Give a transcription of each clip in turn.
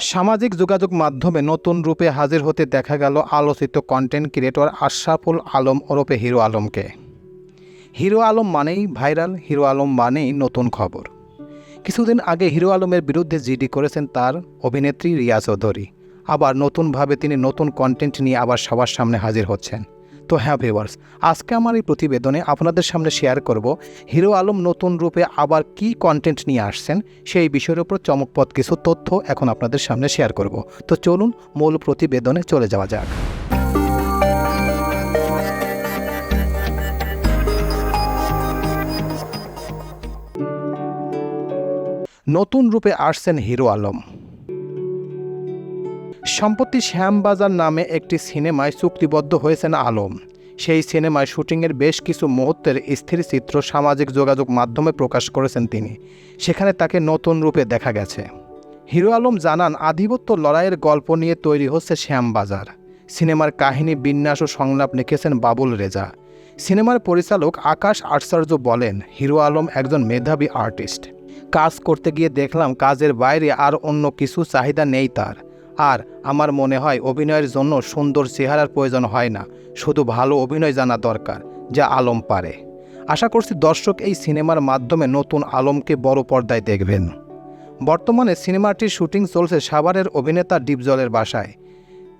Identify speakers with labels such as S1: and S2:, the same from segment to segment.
S1: সামাজিক যোগাযোগ মাধ্যমে নতুন রূপে হাজির হতে দেখা গেল আলোচিত কন্টেন্ট ক্রিয়েটর আশরাফুল আলম ওরফে হিরো আলমকে। হিরো আলম মানেই ভাইরাল, হিরো আলম মানেই নতুন খবর। কিছুদিন আগে হিরো আলমের বিরুদ্ধে জিডি করেছেন তার অভিনেত্রী রিয়া চৌধুরী। আবার নতুনভাবে তিনি নতুন কন্টেন্ট নিয়ে আবার সবার সামনে হাজির হচ্ছেন। তো হ্যাঁ ভিউয়ার্স আজকে আমার এই প্রতিবেদনে আপনাদের সামনে শেয়ার করব হিরো আলম নতুন রূপে আবার কি কন্টেন্ট নিয়ে আসছেন, সেই বিষয়ের উপর চমকপদ কিছু তথ্য এখন আপনাদের সামনে শেয়ার করব। তো চলুন মূল প্রতিবেদনে চলে যাওয়া যাক। নতুন রূপে আসছেন হিরো আলম। সম্প্রতি শ্যামবাজার নামে একটি সিনেমায় চুক্তিবদ্ধ হয়েছেন আলম। সেই সিনেমায় শুটিংয়ের বেশ কিছু মুহূর্তের স্থির চিত্র সামাজিক যোগাযোগ মাধ্যমে প্রকাশ করেছেন তিনি। সেখানে তাকে নতুন রূপে দেখা গেছে। হিরো আলম জানান, আধিপত্য লড়াইয়ের গল্প নিয়ে তৈরি হচ্ছে শ্যামবাজার। সিনেমার কাহিনী, বিন্যাস ও সংলাপ লিখেছেন বাবুল রেজা। সিনেমার পরিচালক আকাশ আচার্য বলেন, হিরো আলম একজন মেধাবী আর্টিস্ট। কাজ করতে গিয়ে দেখলাম কাজের বাইরে আর অন্য কিছু চাহিদা নেই তার। আর আমার মনে হয় অভিনয়ের জন্য সুন্দর চেহারার প্রয়োজন হয় না, শুধু ভালো অভিনয় জানা দরকার, যা আলম পারে। আশা করছি দর্শক এই সিনেমার মাধ্যমে নতুন আলমকে বড় পর্দায় দেখবেন। বর্তমানে সিনেমাটির শুটিং চলছে সাভারের অভিনেতা ডিপজলের বাসায়,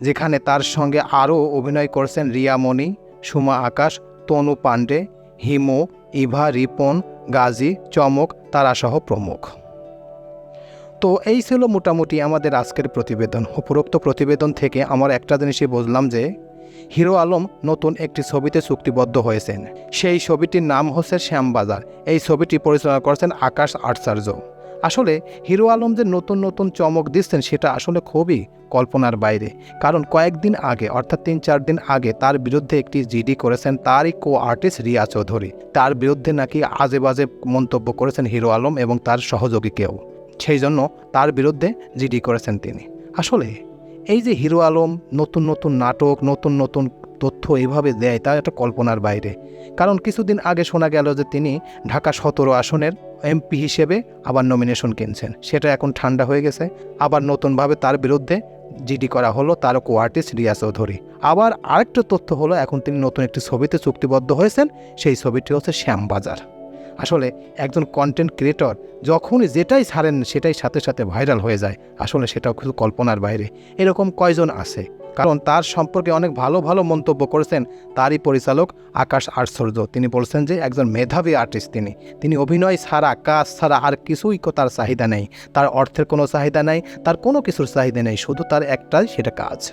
S1: যেখানে তার সঙ্গে আরও অভিনয় করছেন রিয়ামণি, সুমা আকাশ, তনু পাণ্ডে, হিমু, ইভা, রিপন, গাজী, চমক, তারাসহ প্রমুখ। তো এই ছিল মোটামুটি আমাদের আজকের প্রতিবেদন। উপরোক্ত প্রতিবেদন থেকে আমার একটা জিনিসই বুঝলাম যে, হিরো আলম নতুন একটি ছবিতে চুক্তিবদ্ধ হয়েছেন। সেই ছবিটির নাম হচ্ছে শ্যামবাজার। এই ছবিটি পরিচালনা করেছেন আকাশ আচার্য আসলে হিরো আলম যে নতুন নতুন চমক দিচ্ছেন সেটা আসলে খুবই কল্পনার বাইরে। কারণ কয়েকদিন আগে, অর্থাৎ তিন চার দিন আগে তার বিরুদ্ধে একটি জিডি করেছেন তারই কো আর্টিস্ট রিয়া চৌধুরী। তার বিরুদ্ধে নাকি আজে বাজে মন্তব্য করেছেন হিরো আলম এবং তার সহযোগী কেউ। সেই জন্য তার বিরুদ্ধে জিডি করেছেন তিনি। আসলে এই যে হিরো আলম নতুন নতুন নাটক, নতুন নতুন তথ্য এইভাবে দেয়, তা একটা কল্পনার বাইরে। কারণ কিছুদিন আগে শোনা গেল যে তিনি ঢাকা সতেরো আসনের এমপি হিসেবে আবার নমিনেশন কিনছেন। সেটা এখন ঠান্ডা হয়ে গেছে। আবার নতুনভাবে তার বিরুদ্ধে জিডি করা হলো তার কো আর্টিস্ট রিয়া চৌধুরী। আবার আরেকটা তথ্য হলো, এখন তিনি নতুন একটি ছবিতে চুক্তিবদ্ধ হয়েছেন, সেই ছবিটি হচ্ছে শ্যামবাজার। আসলে একজন কন্টেন্ট ক্রিয়েটর যখনই যেটাই ছাড়েন, সেটাই সাথে সাথে ভাইরাল হয়ে যায়। আসলে সেটাও কিছু কল্পনার বাইরে। এরকম কয়জন আছে? কারণ তার সম্পর্কে অনেক ভালো ভালো মন্তব্য করেছেন তারই পরিচালক আকাশ আশ্চর্য তিনি বলছেন যে, একজন মেধাবী আর্টিস্ট তিনি। তিনি অভিনয় ছাড়া, কাজ ছাড়া আর কিছুই তার চাহিদা নেই। তার অর্থের কোনো চাহিদা নেই, তার কোনো কিছুর চাহিদা নেই। শুধু তার একটাই, সেটা কাজ।